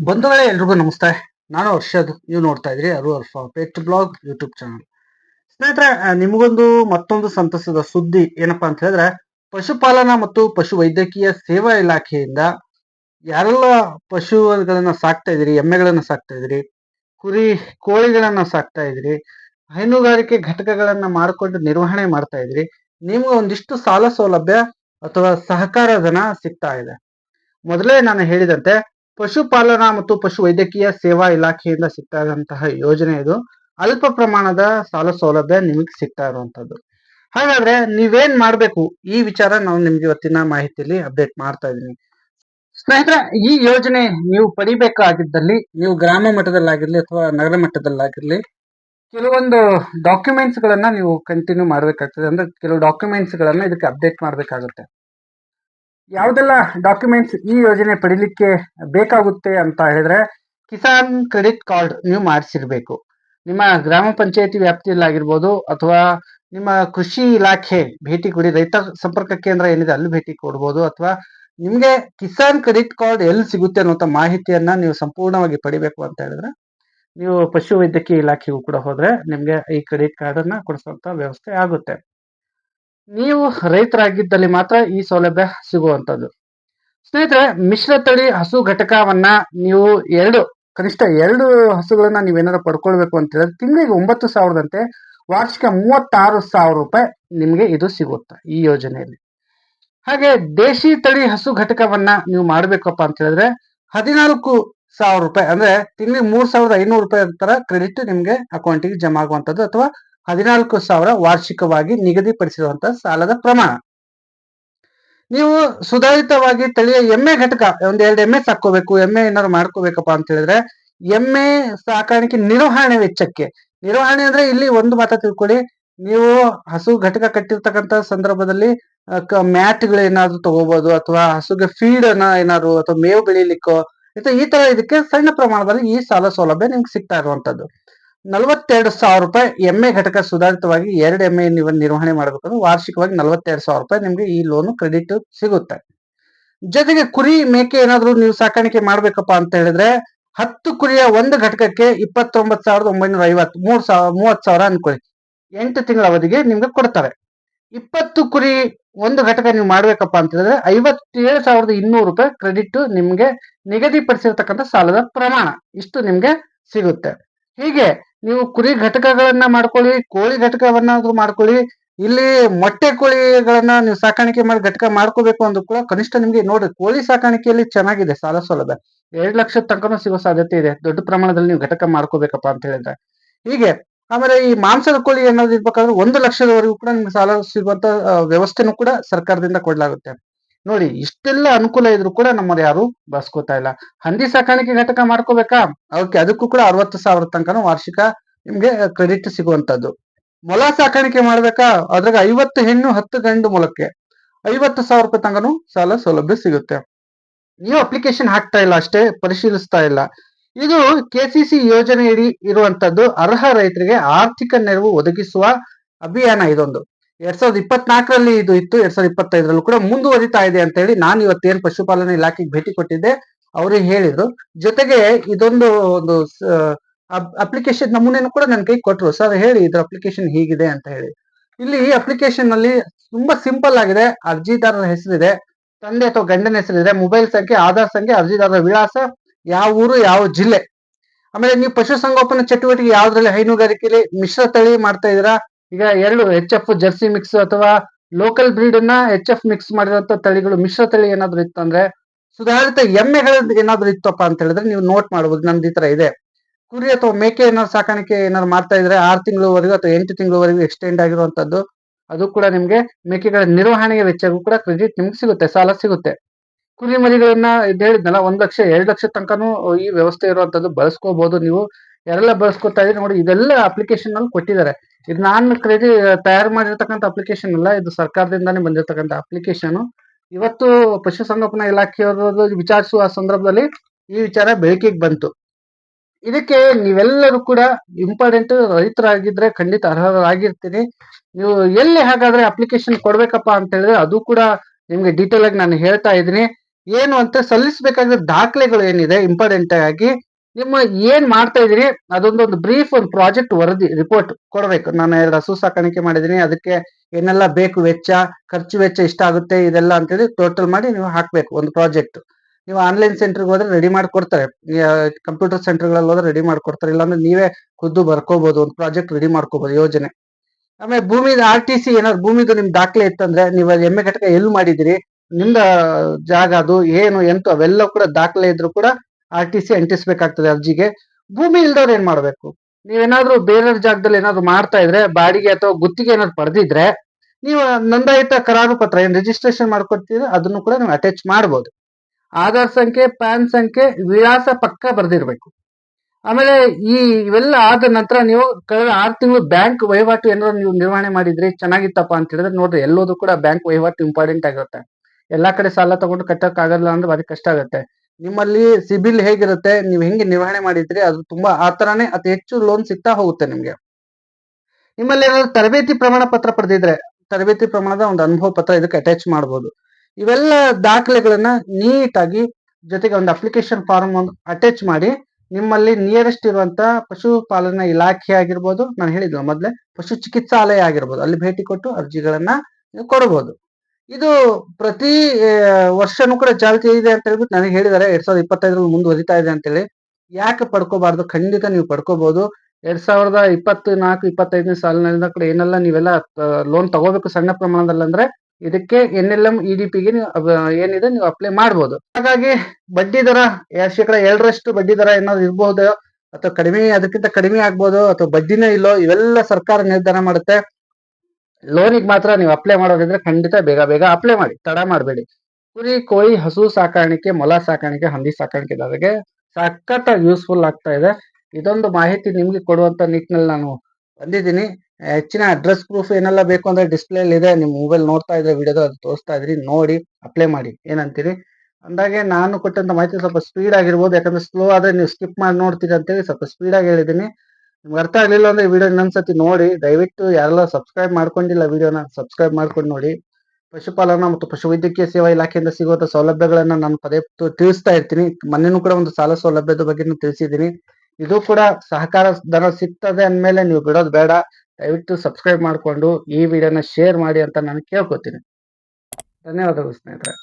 ಬಂಧುಗಳೇ ಎಲ್ರಿಗೂ ನಮಸ್ತೆ. ನಾನು ಹರ್ಷದ್. ನೀವು ನೋಡ್ತಾ ಇದ್ರಿ ಅರು ಅರ್ಫ ಪೆಟ್ ಬ್ಲಾಗ್ ಯೂಟ್ಯೂಬ್ ಚಾನಲ್. ಸ್ನೇಹಿತರೆ ನಿಮಗೊಂದು ಮತ್ತೊಂದು ಸಂತಸದ ಸುದ್ದಿ ಏನಪ್ಪಾ ಅಂತ ಹೇಳಿದ್ರೆ, ಪಶುಪಾಲನಾ ಮತ್ತು ಪಶು ವೈದ್ಯಕೀಯ ಸೇವಾ ಇಲಾಖೆಯಿಂದ ಯಾರೆಲ್ಲ ಪಶುಗಳನ್ನ ಸಾಕ್ತಾ ಇದ್ರಿ ಎಮ್ಮೆಗಳನ್ನ ಸಾಕ್ತಾ ಇದ್ರಿ ಕುರಿ, ಕೋಳಿಗಳನ್ನ ಸಾಕ್ತಾ ಇದ್ರಿ ಹೈನುಗಾರಿಕೆ ಘಟಕಗಳನ್ನ ಮಾಡಿಕೊಂಡು ನಿರ್ವಹಣೆ ಮಾಡ್ತಾ ಇದ್ರಿ ನಿಮ್ಗೆ ಒಂದಿಷ್ಟು ಸಾಲ ಸೌಲಭ್ಯ ಅಥವಾ ಸಹಕಾರ ಧನ ಸಿಗ್ತಾ ಇದೆ. ಮೊದಲೇ ನಾನು ಹೇಳಿದಂತೆ ಪಶುಪಾಲನಾ ಮತ್ತು ಪಶು ವೈದ್ಯಕೀಯ ಸೇವಾ ಇಲಾಖೆಯಿಂದ ಸಿಗ್ತಾ ಇರುವಂತಹ ಯೋಜನೆ ಇದು. ಅಲ್ಪ ಪ್ರಮಾಣದ ಸಾಲ ಸೌಲಭ್ಯ ನಿಮಗೆ ಸಿಗ್ತಾ ಇರುವಂತದ್ದು ಹಾಗಾದ್ರೆ ನೀವೇನ್ ಮಾಡ್ಬೇಕು? ಈ ವಿಚಾರ ನಾವು ನಿಮ್ಗೆ ಇವತ್ತಿನ ಮಾಹಿತಿಯಲ್ಲಿ ಅಪ್ಡೇಟ್ ಮಾಡ್ತಾ ಇದ್ದೀನಿ. ಸ್ನೇಹಿತರೆ, ಈ ಯೋಜನೆ ನೀವು ಪಡಿಬೇಕಾಗಿದ್ದಲ್ಲಿ, ನೀವು ಗ್ರಾಮ ಮಟ್ಟದಲ್ಲಾಗಿರ್ಲಿ ಅಥವಾ ನಗರ ಮಟ್ಟದಲ್ಲಾಗಿರ್ಲಿ, ಕೆಲವೊಂದು ಡಾಕ್ಯುಮೆಂಟ್ಸ್ ಗಳನ್ನ ನೀವು ಕಂಟಿನ್ಯೂ ಮಾಡ್ಬೇಕಾಗ್ತದೆ. ಅಂದ್ರೆ ಕೆಲವು ಡಾಕ್ಯುಮೆಂಟ್ಸ್ ಗಳನ್ನ ಇದಕ್ಕೆ ಅಪ್ಡೇಟ್ ಮಾಡ್ಬೇಕಾಗುತ್ತೆ. ಯಾವುದೆಲ್ಲ ಡಾಕ್ಯುಮೆಂಟ್ಸ್ ಈ ಯೋಜನೆ ಪಡಿಲಿಕ್ಕೆ ಬೇಕಾಗುತ್ತೆ ಅಂತ ಹೇಳಿದ್ರೆ ಕಿಸಾನ್ ಕ್ರೆಡಿಟ್ ಕಾರ್ಡ್ ನೀವು ಮಾಡಿಸಿರ್ಬೇಕು. ನಿಮ್ಮ ಗ್ರಾಮ ಪಂಚಾಯತಿ ವ್ಯಾಪ್ತಿಯಲ್ಲಾಗಿರ್ಬೋದು ಅಥವಾ ನಿಮ್ಮ ಕೃಷಿ ಇಲಾಖೆ ಭೇಟಿ ಕೊಡಿ, ರೈತ ಸಂಪರ್ಕ ಕೇಂದ್ರ ಏನಿದೆ ಅಲ್ಲಿ ಭೇಟಿ ಕೊಡ್ಬೋದು ಅಥವಾ ನಿಮ್ಗೆ ಕಿಸಾನ್ ಕ್ರೆಡಿಟ್ ಕಾರ್ಡ್ ಎಲ್ಲಿ ಸಿಗುತ್ತೆ ಅನ್ನುವಂಥ ಮಾಹಿತಿಯನ್ನ ನೀವು ಸಂಪೂರ್ಣವಾಗಿ ಪಡಿಬೇಕು ಅಂತ ಹೇಳಿದ್ರೆ ನೀವು ಪಶು ವೈದ್ಯಕೀಯ ಇಲಾಖೆಗೂ ಕೂಡ ಹೋದ್ರೆ ನಿಮಗೆ ಈ ಕ್ರೆಡಿಟ್ ಕಾರ್ಡ್ ಅನ್ನ ಕೊಡಿಸುವಂತ ವ್ಯವಸ್ಥೆ ಆಗುತ್ತೆ. ನೀವು ರೈತರಾಗಿದ್ದಲ್ಲಿ ಮಾತ್ರ ಈ ಸೌಲಭ್ಯ ಸಿಗುವಂತದ್ದು ಸ್ನೇಹಿತರೆ, ಮಿಶ್ರ ತಳಿ ಹಸು ಘಟಕವನ್ನ ನೀವು ಎರಡು, ಕನಿಷ್ಠ ಎರಡು ಹಸುಗಳನ್ನ ನೀವೇನಾದ್ರು ಪಡ್ಕೊಳ್ಬೇಕು ಅಂತ ಹೇಳಿದ್ರೆ ತಿಂಗಳಿಗೆ ಒಂಬತ್ತು ಸಾವಿರದಂತೆ ವಾರ್ಷಿಕ ಮೂವತ್ತಾರು ಸಾವಿರ ರೂಪಾಯಿ ನಿಮಗೆ ಇದು ಸಿಗುತ್ತೆ ಈ ಯೋಜನೆಯಲ್ಲಿ. ಹಾಗೆ ದೇಶಿ ತಳಿ ಹಸು ಘಟಕವನ್ನ ನೀವು ಮಾಡ್ಬೇಕಪ್ಪ ಅಂತ ಹೇಳಿದ್ರೆ ಹದಿನಾಲ್ಕು ಸಾವಿರ ರೂಪಾಯಿ ಅಂದ್ರೆ ತಿಂಗಳಿಗೆ ಮೂರ್ ಸಾವಿರದ ಐನೂರು ರೂಪಾಯಿ ತರ ಕ್ರೆಡಿಟ್ ನಿಮ್ಗೆ ಅಕೌಂಟಿಗೆ ಜಮಾ ಆಗುವಂತದ್ದು ಅಥವಾ ಹದಿನಾಲ್ಕು ಸಾವಿರ ವಾರ್ಷಿಕವಾಗಿ ನಿಗದಿಪಡಿಸಿರುವಂತಹ ಸಾಲದ ಪ್ರಮಾಣ. ನೀವು ಸುಧಾರಿತವಾಗಿ ತಳಿಯ ಎಮ್ಮೆ ಘಟಕ, ಒಂದ್ ಎರಡು ಎಮ್ಮೆ ಸಾಕೋಬೇಕು ಎಮ್ಮೆ ಏನಾದ್ರು ಮಾಡ್ಕೋಬೇಕಪ್ಪ ಅಂತ ಹೇಳಿದ್ರೆ, ಎಮ್ಮೆ ಸಾಕಾಣಿಕೆ ನಿರ್ವಹಣೆ ವೆಚ್ಚಕ್ಕೆ, ನಿರ್ವಹಣೆ ಅಂದ್ರೆ ಇಲ್ಲಿ ಒಂದು ಮಾತ ತಿಳ್ಕೊಳ್ಳಿ, ನೀವು ಹಸು ಘಟಕ ಕಟ್ಟಿರ್ತಕ್ಕಂತ ಸಂದರ್ಭದಲ್ಲಿ ಮ್ಯಾಟ್ಗಳು ಏನಾದ್ರು ತಗೋಬಹುದು ಅಥವಾ ಹಸುಗೆ ಫೀಡ್ ಅನ್ನ ಏನಾದ್ರು, ಅಥವಾ ಮೇವು ಬೆಳಿಲಿಕ್ಕೋ, ಈ ತರ ಇದಕ್ಕೆ ಸಣ್ಣ ಪ್ರಮಾಣದಲ್ಲಿ ಈ ಸಾಲ ಸೌಲಭ್ಯ ನಿಮ್ಗೆ ಸಿಗ್ತಾ ಇರುವಂತದ್ದು ನಲವತ್ತೆರಡು ಸಾವಿರ ರೂಪಾಯಿ ಎಮ್ಮೆ ಘಟಕ ಸುಧಾರಿತವಾಗಿ ಎರಡು ಎಮ್ಮೆ ನೀವು ನಿರ್ವಹಣೆ ಮಾಡಬೇಕಂದ್ರೆ ವಾರ್ಷಿಕವಾಗಿ ನಲವತ್ತೆರಡು ಸಾವಿರ ರೂಪಾಯಿ ನಿಮಗೆ ಈ ಲೋನ್ ಕ್ರೆಡಿಟ್ ಸಿಗುತ್ತೆ. ಜೊತೆಗೆ ಕುರಿ ಮೇಕೆ ಏನಾದರೂ ನೀವು ಸಾಕಾಣಿಕೆ ಮಾಡಬೇಕಪ್ಪ ಅಂತ ಹೇಳಿದ್ರೆ ಹತ್ತು ಕುರಿಯ ಒಂದು ಘಟಕಕ್ಕೆ ಇಪ್ಪತ್ತೊಂಬತ್ತು ಸಾವಿರದ ಒಂಬೈನೂರ ಐವತ್ತು ಮೂರ್ ಸಾವಿರ ಮೂವತ್ತು ಸಾವಿರ ಅನ್ಕೊಳ್ಳಿ. ಎಂಟು ತಿಂಗಳ ಅವಧಿಗೆ ನಿಮ್ಗೆ ಕೊಡ್ತಾರೆ. ಇಪ್ಪತ್ತು ಕುರಿ ಒಂದು ಘಟಕ ನೀವು ಮಾಡ್ಬೇಕಪ್ಪ ಅಂತ ಹೇಳಿದ್ರೆ ಐವತ್ತೇಳು ಸಾವಿರದ ಇನ್ನೂರು ರೂಪಾಯಿ ಕ್ರೆಡಿಟ್ ನಿಮ್ಗೆ ನಿಗದಿಪಡಿಸಿರ್ತಕ್ಕಂಥ ಸಾಲದ ಪ್ರಮಾಣ ಇಷ್ಟು ನಿಮ್ಗೆ ಸಿಗುತ್ತೆ. ಹೀಗೆ ನೀವು ಕುರಿ ಘಟಕಗಳನ್ನ ಮಾಡ್ಕೊಳ್ಳಿ, ಕೋಳಿ ಘಟಕವನ್ನಾದ್ರೂ ಮಾಡ್ಕೊಳ್ಳಿ, ಇಲ್ಲಿ ಮೊಟ್ಟೆ ಕೋಳಿಗಳನ್ನ ನೀವು ಸಾಕಾಣಿಕೆ ಮಾಡಿ ಘಟಕ ಮಾಡ್ಕೋಬೇಕು ಅಂದ್ರೂ ಕೂಡ ಕನಿಷ್ಠ ನಿಮ್ಗೆ ನೋಡಿ ಕೋಳಿ ಸಾಕಾಣಿಕೆಯಲ್ಲಿ ಚೆನ್ನಾಗಿದೆ, ಸಾಲ ಸೌಲಭ್ಯ. ಎರಡು ಲಕ್ಷದ ತನಕನೂ ಸಿಗೋ ಸಾಧ್ಯತೆ ಇದೆ, ದೊಡ್ಡ ಪ್ರಮಾಣದಲ್ಲಿ ನೀವು ಘಟಕ ಮಾಡ್ಕೋಬೇಕಪ್ಪ ಅಂತ ಹೇಳಿದ್ರೆ. ಹೀಗೆ, ಆಮೇಲೆ ಈ ಮಾಂಸದ ಕೋಳಿ ಏನಾದ್ರು ಇರ್ಬೇಕಾದ್ರೆ ಒಂದು ಲಕ್ಷದವರೆಗೂ ಕೂಡ ನಿಮ್ಗೆ ಸಾಲ ಸಿಗುವಂತ ವ್ಯವಸ್ಥೆನೂ ಕೂಡ ಸರ್ಕಾರದಿಂದ ಕೊಡ್ಲಾಗುತ್ತೆ. ನೋಡಿ, ಇಷ್ಟೆಲ್ಲ ಅನುಕೂಲ ಇದ್ರು ಕೂಡ ನಮ್ಮಲ್ಲಿ ಯಾರು ಬಳಸ್ಕೋತಾ ಇಲ್ಲ. ಹಂದಿ ಸಾಕಾಣಿಕೆ ಘಟಕ ಮಾಡ್ಕೋಬೇಕಾ? ಓಕೆ, ಅದಕ್ಕೂ ಕೂಡ ಅರವತ್ತು ಸಾವಿರ ತನಕನೂ ವಾರ್ಷಿಕ ನಿಮ್ಗೆ ಕ್ರೆಡಿಟ್ ಸಿಗುವಂತದ್ದು ಮೊಲ ಸಾಕಾಣಿಕೆ ಮಾಡ್ಬೇಕಾ? ಅದ್ರಾಗ ಐವತ್ತು ಹೆಣ್ಣು ಹತ್ತು ಗಂಡು ಮೊಲಕ್ಕೆ ಐವತ್ತು ಸಾವಿರ ರೂಪಾಯಿ ತನಕನೂ ಸಾಲ ಸೌಲಭ್ಯ ಸಿಗುತ್ತೆ. ನೀವು ಅಪ್ಲಿಕೇಶನ್ ಹಾಕ್ತಾ ಇಲ್ಲ ಅಷ್ಟೇ, ಪರಿಶೀಲಿಸ್ತಾ ಇಲ್ಲ. ಇದು ಕೆಸಿಸಿ ಯೋಜನೆಯಡಿ ಇರುವಂತದ್ದು ಅರ್ಹ ರೈತರಿಗೆ ಆರ್ಥಿಕ ನೆರವು ಒದಗಿಸುವ ಅಭಿಯಾನ ಇದೊಂದು. ಎರಡ್ ಸಾವಿರದ ಇಪ್ಪತ್ನಾಲ್ಕರಲ್ಲಿ ಇದು ಇತ್ತು, ಎರಡ್ ಸಾವಿರದ ಇಪ್ಪತ್ತೈದರಲ್ಲೂ ಕೂಡ ಮುಂದುವರಿತಾ ಇದೆ ಅಂತ ಹೇಳಿ ನಾನು ಇವತ್ತೇನ್ ಪಶುಪಾಲನೆ ಇಲಾಖೆಗೆ ಭೇಟಿ ಕೊಟ್ಟಿದ್ದೆ, ಅವರು ಹೇಳಿದ್ರು. ಜೊತೆಗೆ ಇದೊಂದು ಒಂದು ಅಪ್ಲಿಕೇಶನ್ ನಮೂನೆಯನ್ನು ಕೂಡ ನನ್ನ ಕೈ ಕೊಟ್ರು. ಸರ್ ಹೇಳಿ ಇದ್ರ ಅಪ್ಲಿಕೇಶನ್ ಹೀಗಿದೆ ಅಂತ ಹೇಳಿ. ಇಲ್ಲಿ ಅಪ್ಲಿಕೇಶನ್ನಲ್ಲಿ ತುಂಬಾ ಸಿಂಪಲ್ ಆಗಿದೆ. ಅರ್ಜಿದಾರರ ಹೆಸರಿದೆ, ತಂದೆ ಅಥವಾ ಗಂಡನ ಹೆಸರಿದೆ ಮೊಬೈಲ್ ಸಂಖ್ಯೆ, ಆಧಾರ್ ಸಂಖ್ಯೆ, ಅರ್ಜಿದಾರರ ವಿಳಾಸ, ಯಾವ ಊರು, ಯಾವ ಜಿಲ್ಲೆ. ಆಮೇಲೆ ನೀವು ಪಶುಸಂಗೋಪನಾ ಚಟುವಟಿಕೆ ಯಾವ್ದ್ರಲ್ಲಿ ಹೈನುಗಾರಿಕೆಯಲ್ಲಿ ಮಿಶ್ರ ತಳಿ ಮಾಡ್ತಾ ಇದೀರಾ ಈಗ ಎರಡು ಎಚ್ ಎಫ್ ಜರ್ಸಿ ಮಿಕ್ಸ್ ಅಥವಾ ಲೋಕಲ್ ಬ್ರೀಡ್ ಅನ್ನ ಎಚ್ ಎಫ್ ಮಿಕ್ಸ್ ಮಾಡಿದಂತ ತಳಿಗಳು, ಮಿಶ್ರ ತಳಿ ಏನಾದ್ರು ಇತ್ತಂದ್ರೆ ಸುಧಾರಿತ ಎಮ್ಮೆಗಳ ಏನಾದ್ರು ಇತ್ತಪ್ಪ ಅಂತ ಹೇಳಿದ್ರೆ ನೀವು ನೋಟ್ ಮಾಡಬಹುದು ನಮ್ದು ಈ ತರ ಇದೆ. ಕುರಿ ಅಥವಾ ಮೇಕೆ ಏನಾದ್ರು ಸಾಕಾಣಿಕೆ ಏನಾದ್ರು ಮಾಡ್ತಾ ಇದ್ರೆ ಆರು ತಿಂಗಳವರೆಗೂ ಅಥವಾ ಎಂಟು ತಿಂಗಳವರೆಗೂ ಎಕ್ಸ್ಟೆಂಡ್ ಆಗಿರುವಂತದ್ದು, ಅದು ಕೂಡ ನಿಮ್ಗೆ ಮೇಕೆಗಳ ನಿರ್ವಹಣೆಗೆ ವೆಚ್ಚಗೂ ಕೂಡ ಕ್ರೆಡಿಟ್ ನಿಮ್ಗೆ ಸಿಗುತ್ತೆ, ಸಾಲ ಸಿಗುತ್ತೆ. ಕುರಿ ಮರಿಗಳನ್ನ ಹೇಳಿದ್ನಲ್ಲ, ಒಂದ್ ಲಕ್ಷ, ಎರಡು ಲಕ್ಷ ತನಕನೂ ಈ ವ್ಯವಸ್ಥೆ ಇರುವಂತದ್ದು ಬಳಸ್ಕೋಬಹುದು ನೀವು. ಯಾರೆಲ್ಲ ಬಳಸ್ಕೊತಾ ಇದ್ರೆ ನೋಡಿ, ಇದೆಲ್ಲ ಅಪ್ಲಿಕೇಶನ್ ಅಲ್ಲಿ ಕೊಟ್ಟಿದ್ದಾರೆ. ಇದು ನಾನು ಕ್ರೆಡಿ ತಯಾರು ಮಾಡಿರ್ತಕ್ಕಂಥ ಅಪ್ಲಿಕೇಶನ್ ಅಲ್ಲ, ಇದು ಸರ್ಕಾರದಿಂದಾನೇ ಬಂದಿರತಕ್ಕಂಥ ಅಪ್ಲಿಕೇಶನ್ ಇವತ್ತು ಪಶುಸಂಗೋಪನಾ ಇಲಾಖೆಯವರು ವಿಚಾರಿಸುವ ಸಂದರ್ಭದಲ್ಲಿ ಈ ವಿಚಾರ ಬೆಳಕಿಗೆ ಬಂತು. ಇದಕ್ಕೆ ನೀವೆಲ್ಲರೂ ಕೂಡ ಇಂಪಾರ್ಟೆಂಟ್ ರೈತರಾಗಿದ್ರೆ ಖಂಡಿತ ಅರ್ಹರಾಗಿರ್ತೀನಿ. ನೀವು ಎಲ್ಲಿ ಹಾಗಾದ್ರೆ ಅಪ್ಲಿಕೇಶನ್ ಕೊಡ್ಬೇಕಪ್ಪ ಅಂತ ಹೇಳಿದ್ರೆ ಅದು ಕೂಡ ನಿಮ್ಗೆ ಡೀಟೇಲ್ ಆಗಿ ನಾನು ಹೇಳ್ತಾ ಇದ್ದೀನಿ. ಏನು ಅಂತ ಸಲ್ಲಿಸಬೇಕಾದ ದಾಖಲೆಗಳು ಏನಿದೆ, ಇಂಪಾರ್ಟೆಂಟ್ ಆಗಿ ನಿಮ್ಮ ಏನ್ ಮಾಡ್ತಾ ಇದೀರಿ ಅದೊಂದೊಂದು ಬ್ರೀಫ್ ಒಂದು ಪ್ರಾಜೆಕ್ಟ್ ವರದಿ ರಿಪೋರ್ಟ್ ಕೊಡಬೇಕು. ನಾನು ಎರಡು ಹಸು ಸಾಕಾಣಿಕೆ ಮಾಡಿದೀನಿ ಅದಕ್ಕೆ ಏನೆಲ್ಲ ಬೇಕು ವೆಚ್ಚ, ಖರ್ಚು ವೆಚ್ಚ ಇಷ್ಟ ಆಗುತ್ತೆ, ಇದೆಲ್ಲ ಅಂತೇಳಿ ಟೋಟಲ್ ಮಾಡಿ ನೀವು ಹಾಕ್ಬೇಕು ಒಂದು ಪ್ರಾಜೆಕ್ಟ್ ನೀವು ಆನ್ಲೈನ್ ಸೆಂಟರ್ಗೆ ಹೋದ್ರೆ ರೆಡಿ ಮಾಡಿ ಕೊಡ್ತಾರೆ ಕಂಪ್ಯೂಟರ್ ಸೆಂಟರ್ಗಳಲ್ಲಿ ಹೋದ್ರೆ ರೆಡಿ ಮಾಡ್ಕೊಡ್ತಾರೆ. ಇಲ್ಲಾಂದ್ರೆ ನೀವೇ ಖುದ್ದು ಬರ್ಕೋಬಹುದು ಒಂದು ಪ್ರಾಜೆಕ್ಟ್ ರೆಡಿ ಮಾಡ್ಕೋಬಹುದು ಯೋಜನೆ. ಆಮೇಲೆ ಭೂಮಿ ಆರ್ ಟಿ ಸಿ ಏನಾದ್ರು, ಭೂಮಿದು ನಿಮ್ ದಾಖಲೆ ಇತ್ತಂದ್ರೆ ನೀವು ಎಮ್ಮೆ ಘಟಕ ಎಲ್ಲಿ ಮಾಡಿದಿರಿ ನಿಮ್ದ ಜಾಗ ಅದು, ಏನು, ಎಂತ, ಅವೆಲ್ಲ ಕೂಡ ದಾಖಲೆ ಇದ್ರು ಕೂಡ ಆರ್ ಟಿ ಸಿ ಅಂಟಿಸ್ಬೇಕಾಗ್ತದೆ ಅರ್ಜಿಗೆ. ಭೂಮಿ ಇಲ್ದವ್ರು ಏನ್ ಮಾಡ್ಬೇಕು? ನೀವೇನಾದ್ರೂ ಬೇರೆ ಜಾಗದಲ್ಲಿ ಏನಾದ್ರು ಮಾಡ್ತಾ ಇದ್ರೆ, ಬಾಡಿಗೆ ಅಥವಾ ಗುತ್ತಿಗೆ ಏನಾದ್ರು ಪಡೆದಿದ್ರೆ, ನೀವು ನೋಂದಾಯಿತ ಕರಾರು ಪತ್ರ ಏನ್ ರಿಜಿಸ್ಟ್ರೇಷನ್ ಮಾಡ್ಕೊಡ್ತೀರ, ಅದನ್ನು ಕೂಡ ನೀವು ಅಟ್ಯಾಚ್ ಮಾಡ್ಬೋದು. ಆಧಾರ್ ಸಂಖ್ಯೆ, ಪ್ಯಾನ್ ಸಂಖ್ಯೆ, ವಿಳಾಸ ಪಕ್ಕ ಬರೆದಿರ್ಬೇಕು. ಆಮೇಲೆ ಈ ಇವೆಲ್ಲ ಆದ ನಂತರ ನೀವು ಕಳೆದ ಆರು ತಿಂಗಳು ಬ್ಯಾಂಕ್ ವಹಿವಾಟು ಏನಾದ್ರು ನೀವು ನಿರ್ವಹಣೆ ಮಾಡಿದ್ರಿ, ಚೆನ್ನಾಗಿತ್ತಪ್ಪ ಅಂತ ಹೇಳಿದ್ರೆ ನೋಡ್ರಿ, ಎಲ್ಲೋದು ಕೂಡ ಬ್ಯಾಂಕ್ ವಹಿವಾಟು ಇಂಪಾರ್ಟೆಂಟ್ ಆಗಿರುತ್ತೆ. ಎಲ್ಲಾ ಕಡೆ ಸಾಲ ತಗೊಂಡು ಕಟ್ಟಕ್ ಆಗಲ್ಲ ಅಂದ್ರೆ ಬಾರಿ ಕಷ್ಟ ಆಗುತ್ತೆ. ನಿಮ್ಮಲ್ಲಿ ಸಿಬಿಲ್ ಹೇಗಿರುತ್ತೆ, ನೀವು ಹೆಂಗೆ ನಿರ್ವಹಣೆ ಮಾಡಿದ್ರಿ, ಅದು ತುಂಬಾ ಆ ತರಾನೇ ಅತಿ ಹೆಚ್ಚು ಲೋನ್ ಸಿಗ್ತಾ ಹೋಗುತ್ತೆ ನಿಮ್ಗೆ. ನಿಮ್ಮಲ್ಲಿ ಏನಾದ್ರು ತರಬೇತಿ ಪ್ರಮಾಣ ಪತ್ರ ಪಡೆದಿದ್ರೆ, ತರಬೇತಿ ಪ್ರಮಾಣದ ಒಂದು ಅನುಭವ ಪತ್ರ ಇದಕ್ಕೆ ಅಟ್ಯಾಚ್ ಮಾಡಬಹುದು ಇವೆಲ್ಲ ದಾಖಲೆಗಳನ್ನ ನೀಟಾಗಿ ಜೊತೆಗೆ ಒಂದು ಅಪ್ಲಿಕೇಶನ್ ಫಾರ್ಮ್ ಒಂದು ಅಟ್ಯಾಚ್ ಮಾಡಿ, ನಿಮ್ಮಲ್ಲಿ ನಿಯರೆಸ್ಟ್ ಇರುವಂತ ಪಶುಪಾಲನಾ ಇಲಾಖೆ ಆಗಿರ್ಬೋದು, ನಾನು ಹೇಳಿದ್ವಿ ಮೊದಲೇ, ಪಶು ಚಿಕಿತ್ಸಾಲಯ ಆಗಿರ್ಬೋದು, ಅಲ್ಲಿ ಭೇಟಿ ಕೊಟ್ಟು ಅರ್ಜಿಗಳನ್ನ ನೀವು ಕೊಡಬಹುದು ಇದು ಪ್ರತಿ ವರ್ಷನೂ ಕೂಡ ಚಾಲ್ತಿ ಇದೆ ಅಂತ ಹೇಳ್ಬಿಟ್ಟು ನನಗೆ ಹೇಳಿದ್ದಾರೆ. ಎರಡ್ ಸಾವಿರದ ಇಪ್ಪತ್ತೈದರಲ್ಲಿ ಮುಂದುವರಿತಾ ಇದೆ ಅಂತೇಳಿ. ಯಾಕೆ ಪಡ್ಕೋಬಾರ್ದು? ಖಂಡಿತ ನೀವು ಪಡ್ಕೋಬಹುದು ಎರಡ್ ಸಾವಿರದ ಇಪ್ಪತ್ತು ನಾಲ್ಕು ಇಪ್ಪತ್ತೈದನೇ ಸಾಲಿನಿಂದ ಕೂಡ ಏನೆಲ್ಲ ನೀವೆಲ್ಲ ಲೋನ್ ತಗೋಬೇಕು ಸಣ್ಣ ಪ್ರಮಾಣದಲ್ಲಿ ಅಂದ್ರೆ ಇದಕ್ಕೆ N L M, E D ಪಿಗೆ ನೀವು ಏನಿದೆ ನೀವು ಅಪ್ಲೈ ಮಾಡಬಹುದು ಹಾಗಾಗಿ ಬಡ್ಡಿ ದರ ಶೇಕಡ ಎರಡರಷ್ಟು ಬಡ್ಡಿ ದರ ಏನಾದ್ರು ಇರಬಹುದು ಅಥವಾ ಕಡಿಮೆ, ಅದಕ್ಕಿಂತ ಕಡಿಮೆ ಆಗ್ಬೋದು, ಅಥವಾ ಬಡ್ಡಿನೇ ಇಲ್ಲೋ, ಇವೆಲ್ಲ ಸರ್ಕಾರ ನಿರ್ಧಾರ ಮಾಡುತ್ತೆ. ಲೋನಿಗೆ ಮಾತ್ರ ನೀವು ಅಪ್ಲೈ ಮಾಡೋದಿದ್ರೆ ಖಂಡಿತ ಬೇಗ ಬೇಗ ಅಪ್ಲೈ ಮಾಡಿ. ತಡ ಮಾಡಬೇಡಿ. ಕುರಿ, ಕೋಳಿ, ಹಸು ಸಾಕಾಣಿಕೆ, ಮೊಲ ಸಾಕಾಣಿಕೆ, ಹಂದಿ ಸಾಕಾಣಿಕೆದಾರರಿಗೆ ಸಖತ್ತಾಗಿ ಯೂಸ್ಫುಲ್ ಆಗ್ತಾ ಇದೆ. ಇದೊಂದು ಮಾಹಿತಿ ನಿಮ್ಗೆ ಕೊಡುವಂತ ನಿಟ್ಟಿನಲ್ಲಿ ನಾನು ಬಂದಿದ್ದೀನಿ. ಹೆಚ್ಚಿನ ಅಡ್ರೆಸ್ ಪ್ರೂಫ್ ಏನೆಲ್ಲ ಬೇಕು ಅಂದ್ರೆ ಡಿಸ್ಪ್ಲೇ ಇದೆ. ನಿಮ್ ಮೊಬೈಲ್ ನೋಡ್ತಾ ಇದ್ರೆ ವಿಡಿಯೋದ ಅದು ತೋರಿಸ್ತಾ ಇದ್ರಿ. ನೋಡಿ ಅಪ್ಲೈ ಮಾಡಿ. ಏನಂತೀರಿ? ಅಂದಾಗೆ ನಾನು ಕೊಟ್ಟಂತ ಮಾಹಿತಿ ಸ್ವಲ್ಪ ಸ್ಪೀಡ್ ಆಗಿರ್ಬೋದು. ಯಾಕಂದ್ರೆ ಸ್ಲೋ ಆದ್ರೆ ನೀವು ಸ್ಕಿಪ್ ಮಾಡಿ ನೋಡ್ತೀರಿ ಅಂತೇಳಿ ಸ್ವಲ್ಪ ಸ್ಪೀಡ್ ಆಗಿ ಹೇಳಿದ್ದೀನಿ. ನಿಮ್ಗೆ ಅರ್ಥ ಆಗ್ಲಿಲ್ಲ ಅಂದ್ರೆ ವಿಡಿಯೋ ಇನ್ನೊಂದ್ಸತಿ ನೋಡಿ. ದಯವಿಟ್ಟು ಯಾರೆಲ್ಲ ಸಬ್ಸ್ಕ್ರೈಬ್ ಮಾಡ್ಕೊಂಡಿಲ್ಲ ವಿಡಿಯೋನ ಸಬ್ಸ್ಕ್ರೈಬ್ ಮಾಡ್ಕೊಂಡು ನೋಡಿ. ಪಶುಪಾಲನಾ ಮತ್ತು ಪಶುವೈದ್ಯಕೀಯ ಸೇವಾ ಇಲಾಖೆಯಿಂದ ಸಿಗುವಂತ ಸೌಲಭ್ಯಗಳನ್ನ ನಾನು ಪದೇ ತಿಳಿಸ್ತಾ ಇರ್ತೀನಿ. ಮೊನ್ನೆನೂ ಕೂಡ ಒಂದು ಸಾಲ ಸೌಲಭ್ಯದ ಬಗ್ಗೆ ತಿಳಿಸಿದ್ದೀನಿ. ಇದು ಕೂಡ ಸಹಕಾರ ಧನ ಸಿಗ್ತದೆ ಅಂದಮೇಲೆ ನೀವು ಬಿಡೋದು ಬೇಡ. ದಯವಿಟ್ಟು ಸಬ್ಸ್ಕ್ರೈಬ್ ಮಾಡಿಕೊಂಡು ಈ ವಿಡಿಯೋನ ಶೇರ್ ಮಾಡಿ ಅಂತ ನಾನು ಕೇಳ್ಕೊತೀನಿ. ಧನ್ಯವಾದಗಳು ಸ್ನೇಹಿತರೆ.